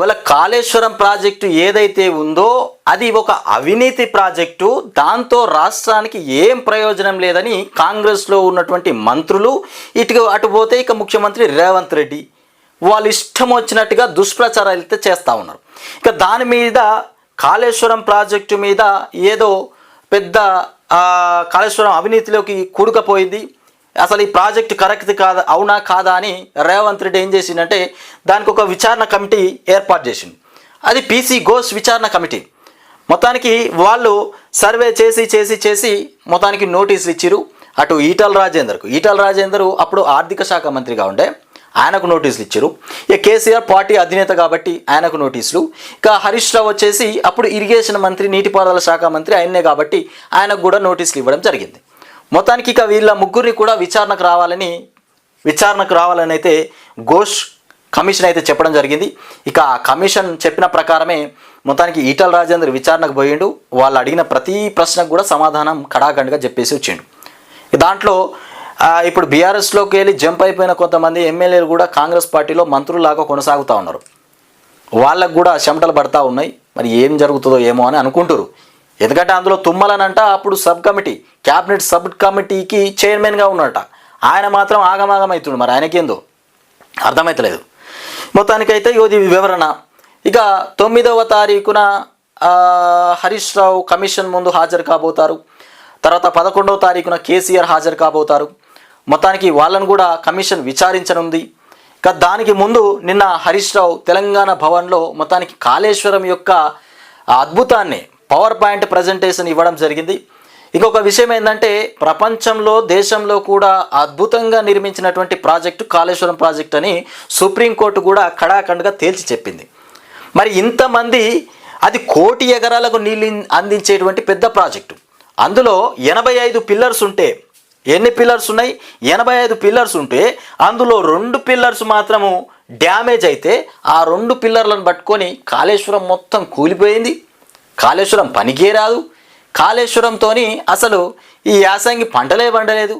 వాళ్ళ కాళేశ్వరం ప్రాజెక్టు ఏదైతే ఉందో అది ఒక అవినీతి ప్రాజెక్టు. దాంతో రాష్ట్రానికి ఏం ప్రయోజనం లేదని కాంగ్రెస్లో ఉన్నటువంటి మంత్రులు ఇటు అటు పోతే ఇక ముఖ్యమంత్రి రేవంత్ రెడ్డి వాళ్ళు ఇష్టం వచ్చినట్టుగా దుష్ప్రచారాలు అయితే చేస్తూ ఉన్నారు. ఇక దాని మీద కాళేశ్వరం ప్రాజెక్టు మీద ఏదో పెద్ద కాళేశ్వరం అవినీతిలోకి కూడుకపోయింది. అసలు ఈ ప్రాజెక్టు కరెక్ట్ కాదా అవునా కాదా అని రేవంత్ రెడ్డి ఏం చేసిందంటే దానికి ఒక విచారణ కమిటీ ఏర్పాటు చేసింది అది పీసీ ఘోష్ విచారణ కమిటీ. మొత్తానికి వాళ్ళు సర్వే చేసి చేసి చేసి మొత్తానికి నోటీసులు ఇచ్చిరు అటు ఈటల రాజేందర్కు. ఈటల రాజేందర్ అప్పుడు ఆర్థిక శాఖ మంత్రిగా ఉండే ఆయనకు నోటీసులు ఇచ్చారు ఇక కేసీఆర్ పార్టీ అధినేత కాబట్టి ఆయనకు నోటీసులు. ఇక హరీష్ రావు వచ్చేసి అప్పుడు ఇరిగేషన్ మంత్రి నీటిపారుదల శాఖ మంత్రి ఆయన్నే కాబట్టి ఆయనకు కూడా నోటీసులు ఇవ్వడం జరిగింది. మొత్తానికి ఇక వీళ్ళ ముగ్గురిని కూడా విచారణకు రావాలని విచారణకు రావాలని అయితే ఘోష్ కమిషన్ అయితే చెప్పడం జరిగింది. ఇక ఆ కమిషన్ చెప్పిన ప్రకారమే మొత్తానికి ఈటల రాజేందర్ విచారణకు పోయిండు. వాళ్ళు అడిగిన ప్రతి ప్రశ్నకు కూడా సమాధానం కడాఖండ్గా చెప్పేసి వచ్చిండు. దాంట్లో ఇప్పుడు బీఆర్ఎస్లోకి వెళ్ళి జంప్ అయిపోయిన కొంతమంది ఎమ్మెల్యేలు కూడా కాంగ్రెస్ పార్టీలో మంత్రులాగా కొనసాగుతూ ఉన్నారు. వాళ్ళకు కూడా చెమటలు పడతా ఉన్నాయి. మరి ఏం జరుగుతుందో ఏమో అని అనుకుంటారు ఎందుకంటే అందులో తుమ్మలనంట అప్పుడు సబ్ కమిటీ క్యాబినెట్ సబ్ కమిటీకి చైర్మన్గా ఉన్నట. ఆయన మాత్రం ఆగమాగం అవుతుండు మరి ఆయనకేందో? అర్థమవుతలేదు మొత్తానికైతే ఇది వివరణ. ఇక తొమ్మిదవ తారీఖున హరీష్ రావు కమిషన్ ముందు హాజరు కాబోతారు. తర్వాత పదకొండవ తారీఖున కేసీఆర్ హాజరు కాబోతారు. మొత్తానికి వాళ్ళను కూడా కమిషన్ విచారించనుంది. ఇక దానికి ముందు నిన్న హరీష్ రావు తెలంగాణ భవన్లో మొత్తానికి కాళేశ్వరం యొక్క అద్భుతాన్ని పవర్ పాయింట్ ప్రజెంటేషన్ ఇవ్వడం జరిగింది. ఇంకొక విషయం ఏంటంటే ప్రపంచంలో దేశంలో కూడా అద్భుతంగా నిర్మించినటువంటి ప్రాజెక్టు కాళేశ్వరం ప్రాజెక్ట్ అని సుప్రీంకోర్టు కూడా కడాఖండ్గా తేల్చి చెప్పింది. మరి ఇంతమంది అది కోటి ఎకరాలకు నీళ్ళు అందించేటువంటి పెద్ద ప్రాజెక్టు. అందులో ఎనభై ఐదు పిల్లర్స్ ఉంటే ఎన్ని పిల్లర్స్ ఉన్నాయి? ఎనభై ఐదు పిల్లర్స్ ఉంటే అందులో రెండు పిల్లర్స్ మాత్రము డ్యామేజ్ అయితే ఆ రెండు పిల్లర్లను పట్టుకొని కాళేశ్వరం మొత్తం కూలిపోయింది. కాళేశ్వరం పనికే రాదు. కాళేశ్వరంతో అసలు ఈ యాసంగి పంటలే పండలేదు.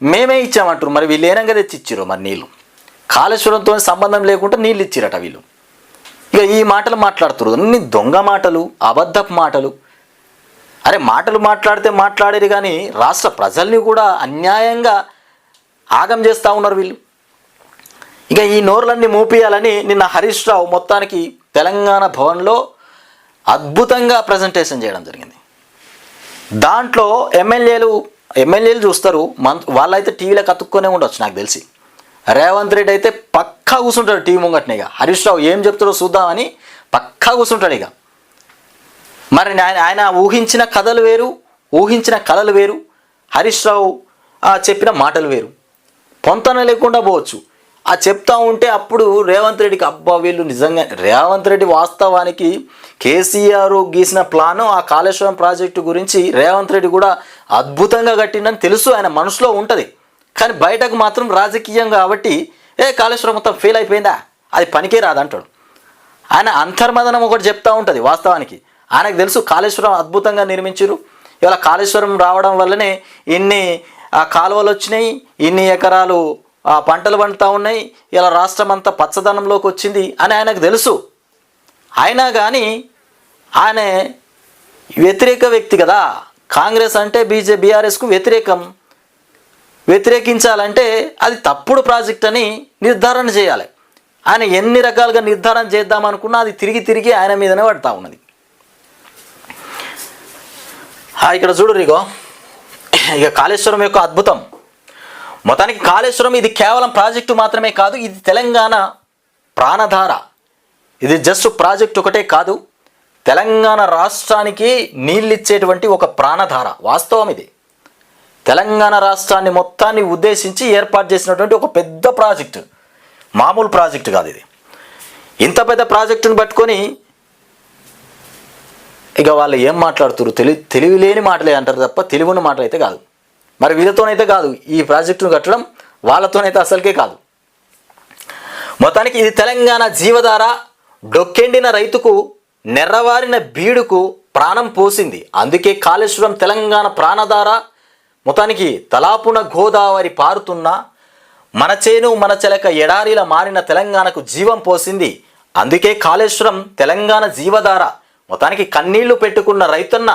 మేమే ఇచ్చామంటారు మరి వీళ్ళు ఏనంగా తెచ్చిచ్చారు మరి నీళ్ళు? కాళేశ్వరంతో సంబంధం లేకుండా నీళ్ళు ఇచ్చిరట వీళ్ళు. ఇక ఈ మాటలు మాట్లాడుతున్నారు అన్ని దొంగ మాటలు అబద్ధపు మాటలు. అరే మాటలు మాట్లాడితే మాట్లాడేది కానీ రాష్ట్ర ప్రజల్ని కూడా అన్యాయంగా ఆగం చేస్తూ ఉన్నారు వీళ్ళు. ఇక ఈ నోర్లన్నీ మూపియాలని నిన్న హరీష్ రావు మొత్తానికి తెలంగాణ భవన్లో అద్భుతంగా ప్రజెంటేషన్ చేయడం జరిగింది. దాంట్లో ఎమ్మెల్యేలు ఎమ్మెల్యేలు చూస్తారు మన్ వాళ్ళైతే టీవీలో కతుక్కునే ఉండొచ్చు నాకు తెలిసి. రేవంత్ రెడ్డి అయితే పక్కా కూర్చుంటాడు టీవీ ముంగట్నే ఇక. హరీష్ రావు ఏం చెప్తారో చూద్దామని పక్కా కూర్చుంటాడు ఇక. మరి ఆయన ఆయన ఊహించిన కథలు వేరు ఊహించిన కళలు వేరు హరీష్ రావు చెప్పిన మాటలు వేరు. పొంతన లేకుండా పోవచ్చు. ఆ చెప్తా ఉంటే అప్పుడు రేవంత్ రెడ్డికి అబ్బా వీళ్ళు నిజంగా రేవంత్ రెడ్డి వాస్తవానికి కేసీఆర్ గీసిన ప్లాను ఆ కాళేశ్వరం ప్రాజెక్టు గురించి రేవంత్ రెడ్డి కూడా అద్భుతంగా కట్టిందని తెలుసు ఆయన మనసులో ఉంటుంది. కానీ బయటకు మాత్రం రాజకీయం కాబట్టి ఏ కాళేశ్వరం మొత్తం ఫెయిల్ అయిపోయిందా? అది పనికే రాదంటాడు. ఆయన అంతర్మదనం ఒకటి చెప్తూ ఉంటుంది వాస్తవానికి. ఆయనకు తెలుసు కాళేశ్వరం అద్భుతంగా నిర్మించారు ఇవాళ కాళేశ్వరం రావడం వల్లనే ఇన్ని కాలువలు వచ్చినాయి ఇన్ని ఎకరాలు ఆ, పంటలు పండుతూ ఉన్నాయి ఇలా రాష్ట్రం అంతా పచ్చదనంలోకి వచ్చింది అని ఆయనకు తెలుసు. అయినా కానీ ఆయన వ్యతిరేక వ్యక్తి కదా. కాంగ్రెస్ అంటే బీజే బీఆర్ఎస్కు వ్యతిరేకం. వ్యతిరేకించాలంటే అది తప్పుడు ప్రాజెక్ట్ అని నిర్ధారణ చేయాలి. ఆయన ఎన్ని రకాలుగా నిర్ధారణ చేద్దామనుకున్నా అది తిరిగి తిరిగి ఆయన మీదనే పడతా ఉన్నది. ఇక్కడ చూడు రిగో. ఇక కాళేశ్వరం యొక్క అద్భుతం. మొత్తానికి కాళేశ్వరం ఇది కేవలం ప్రాజెక్టు మాత్రమే కాదు ఇది తెలంగాణ ప్రాణధార. ఇది జస్ట్ ప్రాజెక్ట్ ఒకటే కాదు తెలంగాణ రాష్ట్రానికి నీళ్ళిచ్చేటువంటి ఒక ప్రాణధార. వాస్తవం ఇది. తెలంగాణ రాష్ట్రాన్ని మొత్తాన్ని ఉద్దేశించి ఏర్పాటు చేసినటువంటి ఒక పెద్ద ప్రాజెక్టు. మామూలు ప్రాజెక్టు కాదు ఇది. ఇంత పెద్ద ప్రాజెక్టును పట్టుకొని ఇక వాళ్ళు ఏం మాట్లాడుతున్నారు తెలి తెలివి లేని మాటలే అంటారు తప్ప తెలివిన మాటలు అయితే కాదు. మరి వీళ్ళతోనైతే కాదు ఈ ప్రాజెక్టును కట్టడం వాళ్ళతోనైతే అసలుకే కాదు. మొత్తానికి ఇది తెలంగాణ జీవధార డొక్కెండిన రైతుకు నెర్రవారిన బీడుకు ప్రాణం పోసింది. అందుకే కాళేశ్వరం తెలంగాణ ప్రాణధార మొత్తానికి తలాపున గోదావరి పారుతున్న మన చేను మన చెలక ఎడారిల మారిన తెలంగాణకు జీవం పోసింది. అందుకే కాళేశ్వరం తెలంగాణ జీవధార మొత్తానికి కన్నీళ్ళు పెట్టుకున్న రైతన్న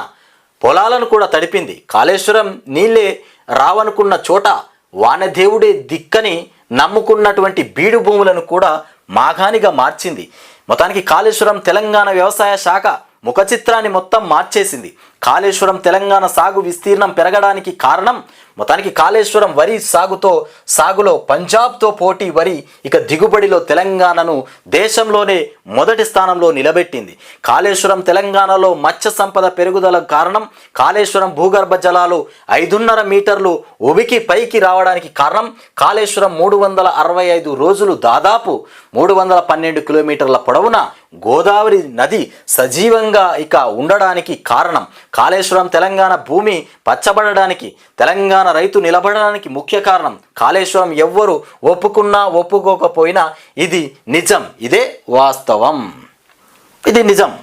పొలాలను కూడా తడిపింది. కాళేశ్వరం నీళ్ళే రావనుకున్న చోట వానదేవుడే దిక్కని నమ్ముకున్నటువంటి బీడు భూములను కూడా మాఘానిగా మార్చింది. మొత్తానికి కాళేశ్వరం తెలంగాణ వ్యవసాయ శాఖ ముఖచిత్రాన్ని మొత్తం మార్చేసింది. కాళేశ్వరం తెలంగాణ సాగు విస్తీర్ణం పెరగడానికి కారణం మొత్తానికి కాళేశ్వరం వరి సాగుతో సాగులో పంజాబ్తో పోటీ వరి ఇక దిగుబడిలో తెలంగాణను దేశంలోనే మొదటి స్థానంలో నిలబెట్టింది. కాళేశ్వరం తెలంగాణలో మత్స్య సంపద పెరుగుదల కారణం కాళేశ్వరం భూగర్భ జలాలు ఐదున్నర మీటర్లు ఉబికి పైకి రావడానికి కారణం కాళేశ్వరం మూడు వందల అరవై ఐదు రోజులు దాదాపు మూడు వందల పన్నెండు కిలోమీటర్ల పొడవున గోదావరి నది సజీవంగా ఇక ఉండడానికి కారణం. కాళేశ్వరం తెలంగాణ భూమి పచ్చబడడానికి తెలంగాణ రైతు నిలబడడానికి ముఖ్య కారణం కాళేశ్వరం ఎవ్వరు ఒప్పుకున్నా ఒప్పుకోకపోయినా ఇది నిజం. ఇదే వాస్తవం. ఇది నిజం.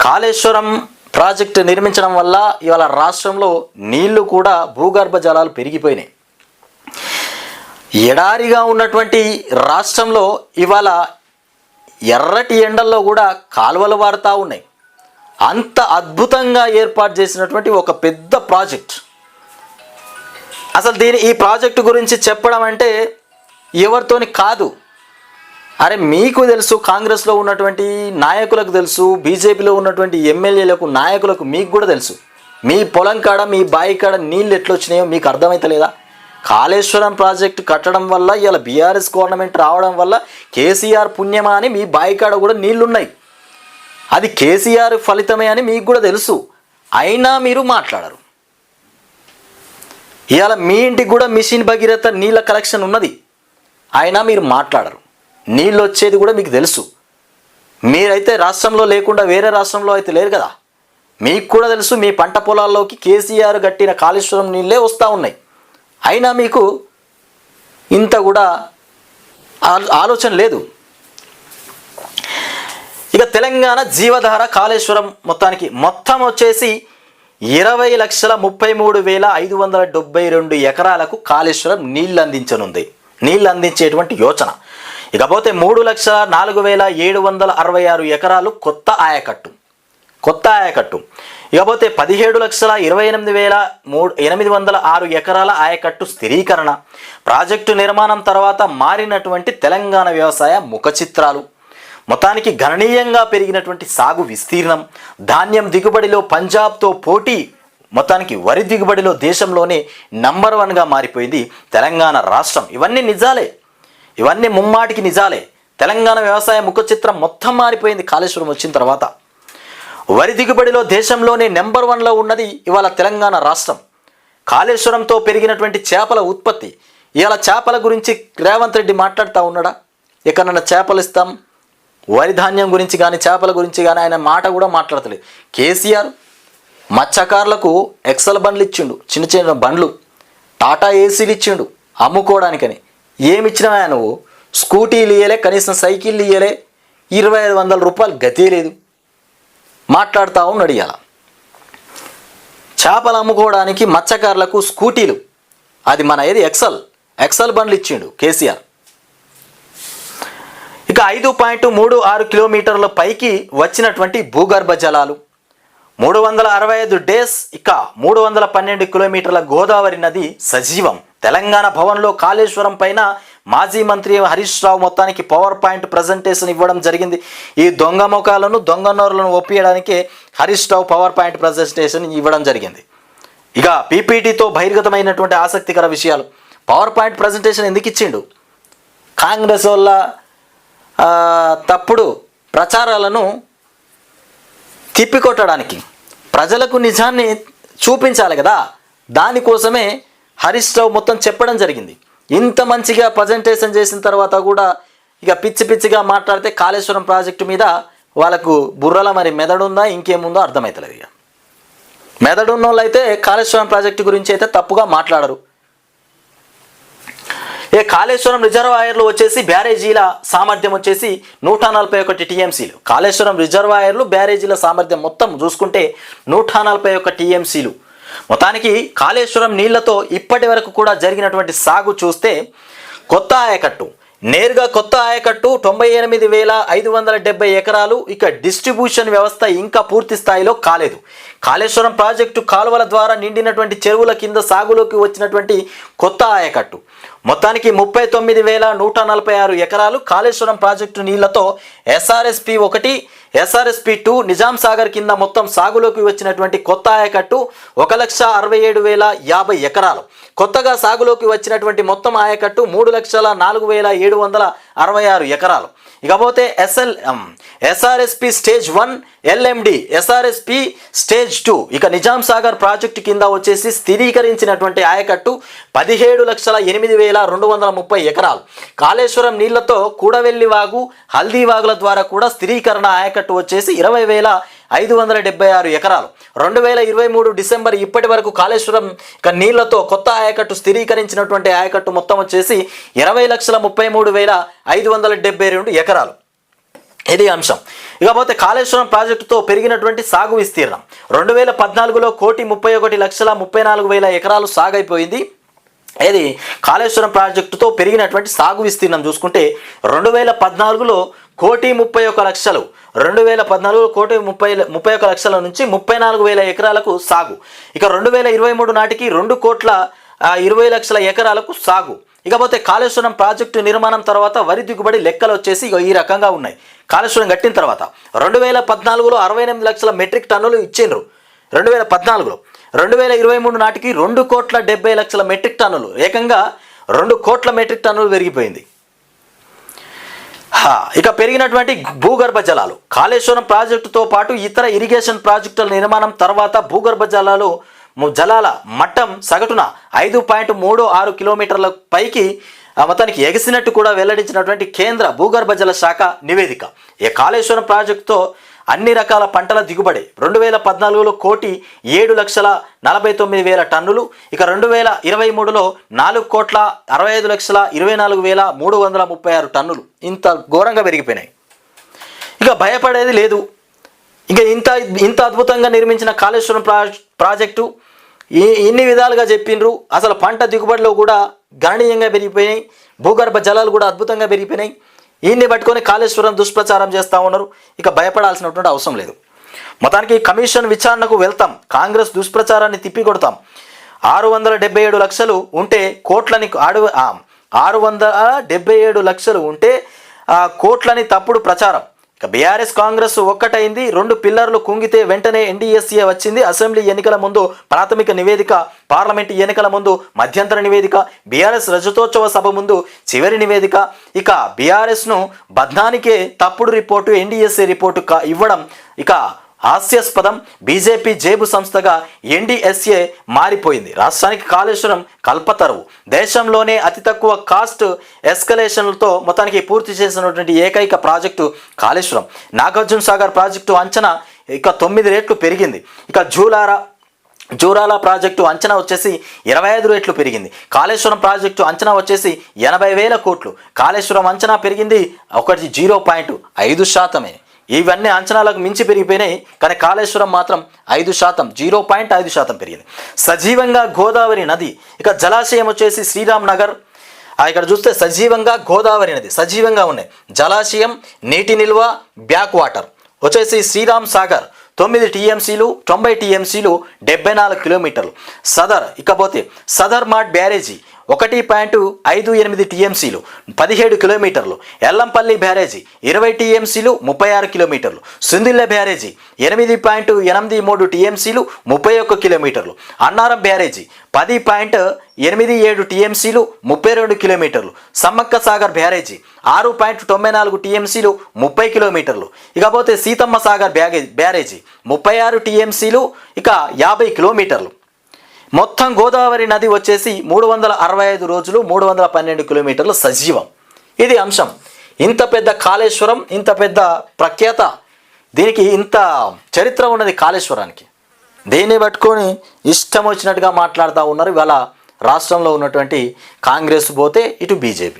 కాళేశ్వరం ప్రాజెక్టు నిర్మించడం వల్ల ఇవాళ రాష్ట్రంలో నీళ్ళు కూడా భూగర్భ జలాలు పెరిగిపోయినాయి. ఎడారిగా ఉన్నటువంటి రాష్ట్రంలో ఇవాళ ఎర్రటి ఎండల్లో కూడా కాలువలు వారుతూ ఉన్నాయి. అంత అద్భుతంగా ఏర్పాటు చేసినటువంటి ఒక పెద్ద ప్రాజెక్ట్. అసలు దీని ఈ ప్రాజెక్టు గురించి చెప్పడం అంటే ఎవరితోని కాదు. అరే మీకు తెలుసు కాంగ్రెస్లో ఉన్నటువంటి నాయకులకు తెలుసు బీజేపీలో ఉన్నటువంటి ఎమ్మెల్యేలకు నాయకులకు మీకు కూడా తెలుసు. మీ పొలం కాడ మీ బావి కాడ నీళ్ళు ఎట్లా వచ్చినాయో మీకు అర్థమైతలేదా కాళేశ్వరం ప్రాజెక్టు కట్టడం వల్ల ఇలా బీఆర్ఎస్ గవర్నమెంట్ రావడం వల్ల కేసీఆర్ పుణ్యమా అని మీ బావి కాడ కూడా నీళ్ళున్నాయి అది కేసీఆర్ ఫలితమే అని మీకు కూడా తెలుసు. అయినా మీరు మాట్లాడరు. ఇవాళ మీ ఇంటికి కూడా మిషన్ భగీరథ నీళ్ళ కలెక్షన్ ఉన్నది. అయినా మీరు మాట్లాడరు. నీళ్ళు వచ్చేది కూడా మీకు తెలుసు. మీరైతే రాష్ట్రంలో లేకుండా వేరే రాష్ట్రంలో అయితే లేరు కదా. మీకు కూడా తెలుసు మీ పంట పొలాల్లోకి కేసీఆర్ కట్టిన కాళేశ్వరం నీళ్ళే వస్తూ ఉన్నాయి. అయినా మీకు ఇంత కూడా ఆలోచన లేదు. ఇక తెలంగాణ జీవధార కాళేశ్వరం మొత్తానికి మొత్తం వచ్చేసి ఇరవై లక్షల ముప్పై మూడు వేల ఐదు వందల డెబ్బై రెండు ఎకరాలకు కాళేశ్వరం నీళ్ళు అందించనుంది. నీళ్ళు అందించేటువంటి యోచన. ఇకపోతే మూడు లక్షల నాలుగు వేల ఏడు వందల అరవై ఆరు ఎకరాలు కొత్త ఆయకట్టు. కొత్త ఆయకట్టు. ఇకపోతే పదిహేడు లక్షల ఇరవై ఎనిమిది వేల మూడు ఎనిమిది వందల ఆరు ఎకరాల ఆయకట్టు స్థిరీకరణ. ప్రాజెక్టు నిర్మాణం తర్వాత మారినటువంటి తెలంగాణ వ్యవసాయ ముఖ చిత్రాలు మొత్తానికి గణనీయంగా పెరిగినటువంటి సాగు విస్తీర్ణం ధాన్యం దిగుబడిలో పంజాబ్తో పోటీ మొత్తానికి వరి దిగుబడిలో దేశంలోనే నంబర్ వన్గా మారిపోయింది తెలంగాణ రాష్ట్రం. ఇవన్నీ నిజాలే. ఇవన్నీ ముమ్మాటికి నిజాలే. తెలంగాణ వ్యవసాయ ముఖ చిత్రం మొత్తం మారిపోయింది కాళేశ్వరం వచ్చిన తర్వాత. వరి దిగుబడిలో దేశంలోనే నెంబర్ వన్లో ఉన్నది ఇవాళ తెలంగాణ రాష్ట్రం. కాళేశ్వరంతో పెరిగినటువంటి చేపల ఉత్పత్తి. ఇవాళ చేపల గురించి రేవంత్ రెడ్డి మాట్లాడుతూ ఉన్నాడా? ఎక్కడన్నా చేపలు ఇస్తాం? వరి ధాన్యం గురించి కానీ చేపల గురించి కానీ ఆయన మాట కూడా మాట్లాడతలేదు. కేసీఆర్ మత్స్యకారులకు ఎక్సల్ బండ్లు ఇచ్చిండు చిన్న చిన్న బండ్లు. టాటా ఏసీలు ఇచ్చిండు అమ్ముకోవడానికని. ఏమి ఇచ్చినావా నువ్వు? స్కూటీలు ఇయ్యలే కనీసం సైకిళ్ళు ఇయ్యలే. ఇరవై ఐదు వందల రూపాయలు గతే లేదు. మాట్లాడుతూ ఉన్నాడు ఇవాళ చేపలు అమ్ముకోవడానికి మత్స్యకారులకు స్కూటీలు. అది మన ఏది? ఎక్సల్. ఎక్సల్ బండ్లు ఇచ్చిండు కేసీఆర్. ఇక ఐదు పాయింట్ మూడు ఆరు కిలోమీటర్ల పైకి వచ్చినటువంటి భూగర్భ జలాలు. మూడు వందల అరవై ఐదు డేస్ ఇక మూడు వందల పన్నెండు కిలోమీటర్ల గోదావరి నది సజీవం. తెలంగాణ భవన్లో కాళేశ్వరం పైన మాజీ మంత్రి హరీష్ రావు మొత్తానికి పవర్ పాయింట్ ప్రజెంటేషన్ ఇవ్వడం జరిగింది. ఈ దొంగ ముఖాలను దొంగ నోరులను ఒప్పియడానికి Harish Rao power point presentation ఇవ్వడం జరిగింది. ఇక పీపీటీతో బహిర్గతమైనటువంటి ఆసక్తికర విషయాలు. పవర్ పాయింట్ ప్రజెంటేషన్ ఎందుకు ఇచ్చిండు? కాంగ్రెస్ వల్ల తప్పుడు ప్రచారాలను తిప్పికొట్టడానికి ప్రజలకు నిజాన్ని చూపించాలి కదా. దానికోసమే హరీష్ రావు మొత్తం చెప్పడం జరిగింది. ఇంత మంచిగా ప్రజెంటేషన్ చేసిన తర్వాత కూడా ఇక పిచ్చి పిచ్చిగా మాట్లాడితే కాళేశ్వరం ప్రాజెక్టు మీద వాళ్ళకు బుర్రల మరి మెదడుందా ఇంకేముందో అర్థమవుతలేదు ఇక. మెదడున్న వాళ్ళు అయితే కాళేశ్వరం ప్రాజెక్టు గురించి అయితే తప్పుగా మాట్లాడరు. ఇక కాళేశ్వరం రిజర్వాయర్లు వచ్చేసి బ్యారేజీల సామర్థ్యం వచ్చేసి నూట నలభై ఒకటి టీఎంసీలు. కాళేశ్వరం రిజర్వాయర్లు బ్యారేజీల సామర్థ్యం మొత్తం చూసుకుంటే నూట నలభై ఒక టీఎంసీలు. మొత్తానికి కాళేశ్వరం నీళ్ళతో ఇప్పటి వరకు కూడా జరిగినటువంటి సాగు చూస్తే కొత్త ఆయకట్టు. నేరుగా కొత్త ఆయకట్టు తొంభై ఎనిమిది వేల ఐదు వందల డెబ్బై ఎకరాలు. ఇక డిస్ట్రిబ్యూషన్ వ్యవస్థ ఇంకా పూర్తి స్థాయిలో కాలేదు. కాళేశ్వరం ప్రాజెక్టు కాలువల ద్వారా నిండినటువంటి చెరువుల కింద సాగులోకి వచ్చినటువంటి కొత్త ఆయకట్టు. మొత్తానికి ముప్పై తొమ్మిది వేల నూట నలభై ఆరు ఎకరాలు కాళేశ్వరం ప్రాజెక్టు నీళ్ళతో ఎస్ఆర్ఎస్పి ఒకటి ఎస్ఆర్ఎస్పి టూ నిజాం సాగర్ కింద మొత్తం సాగులోకి వచ్చినటువంటి కొత్త ఆయకట్టు ఒక లక్ష అరవై ఏడు వేల యాభై ఎకరాలు. కొత్తగా సాగులోకి వచ్చినటువంటి మొత్తం ఆయకట్టు మూడు లక్షల నాలుగు వేల ఏడు వందల అరవై ఆరు ఎకరాలు. ఇకపోతే SL SRSP stage one LMD SRSP stage two ఇక నిజాం సాగర్ ప్రాజెక్టు కింద వచ్చేసి స్థిరీకరించినటువంటి ఆయకట్టు పదిహేడు లక్షల ఎనిమిది వేల రెండు వందల ముప్పై ఎకరాలు. కాళేశ్వరం నీళ్ళతో కూడవెల్లి వాగు హల్దీ వాగుల ద్వారా కూడా స్థిరీకరణ ఆయకట్టు వచ్చేసి ఇరవై వేల ఐదు వందల డెబ్బై ఆరు ఎకరాలు. రెండు వేల ఇరవై మూడు డిసెంబర్ ఇప్పటి వరకు కాళేశ్వరం ఇక నీళ్ళతో కొత్త ఆయకట్టు స్థిరీకరించినటువంటి ఆయకట్టు మొత్తం వచ్చేసి ఇరవై లక్షల ముప్పై మూడు వేల ఐదు వందల డెబ్బై రెండు ఎకరాలు. ఇది అంశం. ఇకపోతే కాళేశ్వరం ప్రాజెక్టుతో పెరిగినటువంటి సాగు విస్తీర్ణం. రెండు వేల పద్నాలుగులో కోటి ముప్పై ఒకటి లక్షల ముప్పై నాలుగు వేల ఎకరాలు సాగైపోయింది. ఇది కాళేశ్వరం ప్రాజెక్టుతో పెరిగినటువంటి సాగు విస్తీర్ణం చూసుకుంటే రెండు వేల పద్నాలుగులో కోటి ముప్పై ఒక లక్షలు రెండు వేల పద్నాలుగు కోటి ముప్పై ముప్పై ఒక లక్షల నుంచి ముప్పై నాలుగు వేల ఎకరాలకు సాగు. ఇక రెండు వేల ఇరవై మూడు నాటికి రెండు కోట్ల ఇరవై లక్షల ఎకరాలకు సాగు. ఇకపోతే కాళేశ్వరం ప్రాజెక్టు నిర్మాణం తర్వాత వరి దిగుబడి లెక్కలు వచ్చేసి ఇగో ఈ రకంగా ఉన్నాయి. కాళేశ్వరం కట్టిన తర్వాత రెండు వేల పద్నాలుగులో అరవై ఎనిమిది లక్షల మెట్రిక్ టన్నులు ఇచ్చిండ్రు. రెండు వేల పద్నాలుగులో. రెండు వేల ఇరవై మూడు నాటికి రెండు కోట్ల డెబ్బై లక్షల మెట్రిక్ టన్నులు. ఏకంగా రెండు కోట్ల మెట్రిక్ టన్నులు పెరిగిపోయింది. ఇక పెరిగినటువంటి భూగర్భ జలాలు. కాళేశ్వరం ప్రాజెక్టుతో పాటు ఇతర ఇరిగేషన్ ప్రాజెక్టుల నిర్మాణం తర్వాత భూగర్భ జలాలు జలాల మట్టం సగటున ఐదు పాయింట్ మూడు ఆరు కిలోమీటర్ల పైకి మొత్తానికి ఎగిసినట్టు కూడా వెల్లడించినటువంటి కేంద్ర భూగర్భ జల శాఖ నివేదిక. ఈ కాళేశ్వరం ప్రాజెక్టుతో అన్ని రకాల పంటల దిగుబడి. రెండు వేల పద్నాలుగులో కోటి ఏడు లక్షల నలభై తొమ్మిది వేల టన్నులు ఇక రెండు వేల ఇరవై మూడులో నాలుగు కోట్ల అరవై ఐదు లక్షల ఇరవై నాలుగు వేల మూడు వందల ముప్పై ఆరు టన్నులు. ఇంత ఘోరంగా పెరిగిపోయినాయి. ఇక భయపడేది లేదు. ఇక ఇంత ఇంత అద్భుతంగా నిర్మించిన కాళేశ్వరం ప్రా ప్రాజెక్టు ఈ ఇన్ని విధాలుగా చెప్పిండ్రు అసలు పంట దిగుబడిలో కూడా గణనీయంగా పెరిగిపోయినాయి. భూగర్భ జలాలు కూడా అద్భుతంగా పెరిగిపోయినాయి. ఈయన్ని పట్టుకొని కాళేశ్వరం దుష్ప్రచారం చేస్తూ ఉన్నారు. ఇక భయపడాల్సినటువంటి అవసరం లేదు. మొత్తానికి కమిషన్ విచారణకు వెళ్తాం. కాంగ్రెస్ దుష్ప్రచారాన్ని తిప్పికొడతాం. ఆరు వందల డెబ్బై ఏడు లక్షలు ఉంటే కోట్లని ఆడు ఆరు వందల డెబ్బై ఏడు లక్షలు ఉంటే కోట్లని తప్పుడు ప్రచారం. ఇక బీఆర్ఎస్ కాంగ్రెస్ ఒక్కటైంది రెండు పిల్లర్లు కుంగితే వెంటనే ఎన్డీఎస్ఏ వచ్చింది. అసెంబ్లీ ఎన్నికల ముందు ప్రాథమిక నివేదిక పార్లమెంట్ ఎన్నికల ముందు మధ్యంతర నివేదిక బీఆర్ఎస్ రజతోత్సవ సభ ముందు చివరి నివేదిక. ఇక బీఆర్ఎస్ను బద్నానికే తప్పుడు రిపోర్టు ఎన్డీఎస్ఏ రిపోర్టు ఇవ్వడం ఇక హాస్యాస్పదం బీజేపీ జేబు సంస్థగా ఎన్డీఎస్ఏ మారిపోయింది. రాష్ట్రానికి కాళేశ్వరం కల్పతరువు. దేశంలోనే అతి తక్కువ కాస్ట్ ఎస్కలేషన్లతో మొత్తానికి పూర్తి చేసినటువంటి ఏకైక ప్రాజెక్టు కాళేశ్వరం. నాగార్జున సాగర్ ప్రాజెక్టు అంచనా ఇక తొమ్మిది రేట్లు పెరిగింది. ఇక జూలారా జూరాల ప్రాజెక్టు అంచనా వచ్చేసి ఇరవై ఐదు రేట్లు పెరిగింది. కాళేశ్వరం ప్రాజెక్టు అంచనా వచ్చేసి ఎనభై వేల కోట్లు. కాళేశ్వరం అంచనా పెరిగింది ఒకటి జీరో పాయింట్ ఐదు శాతమే. ఇవన్నీ అంచనాలకు మించి పెరిగిపోయినాయి కానీ కాళేశ్వరం మాత్రం ఐదు శాతం జీరో పాయింట్ ఐదు శాతం పెరిగింది. సజీవంగా గోదావరి నది ఇక జలాశయం వచ్చేసి శ్రీరామ్ నగర్. ఇక్కడ చూస్తే సజీవంగా గోదావరి నది సజీవంగా ఉన్నాయి. జలాశయం నీటి నిల్వ బ్యాక్ వాటర్. వచ్చేసి శ్రీరామ్ సాగర్ తొమ్మిది టీఎంసీలు తొంభై టీఎంసీలు డెబ్బై నాలుగు కిలోమీటర్లు. సదర్ ఇకపోతే సదర్ మార్ట్ బ్యారేజీ ఒకటి పాయింట్ ఐదు ఎనిమిది టీఎంసీలు పదిహేడు కిలోమీటర్లు. ఎల్లంపల్లి బ్యారేజీ ఇరవై టీఎంసీలు ముప్పై ఆరు కిలోమీటర్లు. సుందిల్ల బ్యారేజీ ఎనిమిది పాయింట్ ఎనిమిది మూడు టీఎంసీలు ముప్పై ఒక్క కిలోమీటర్లు. అన్నారం బ్యారేజీ పది పాయింట్ ఎనిమిది ఏడు టీఎంసీలు ముప్పై రెండు కిలోమీటర్లు. సమ్మక్క సాగర్ బ్యారేజీ ఆరు పాయింట్ తొంభై నాలుగు టీఎంసీలు ముప్పై కిలోమీటర్లు. ఇకపోతే సీతమ్మ సాగర్ బ్యాగే బ్యారేజీ ముప్పై ఆరు టీఎంసీలు ఇక యాభై కిలోమీటర్లు. మొత్తం గోదావరి నది వచ్చేసి మూడు వందల అరవై ఐదు రోజులు మూడు వందల పన్నెండు కిలోమీటర్లు సజీవం. ఇది అంశం. ఇంత పెద్ద కాళేశ్వరం ఇంత పెద్ద ప్రఖ్యాత దీనికి ఇంత చరిత్ర ఉన్నది కాళేశ్వరానికి. దీన్ని పట్టుకొని ఇష్టం వచ్చినట్టుగా మాట్లాడుతూ ఉన్నారు ఇవాళ రాష్ట్రంలో ఉన్నటువంటి కాంగ్రెస్ పోతే ఇటు బీజేపీ.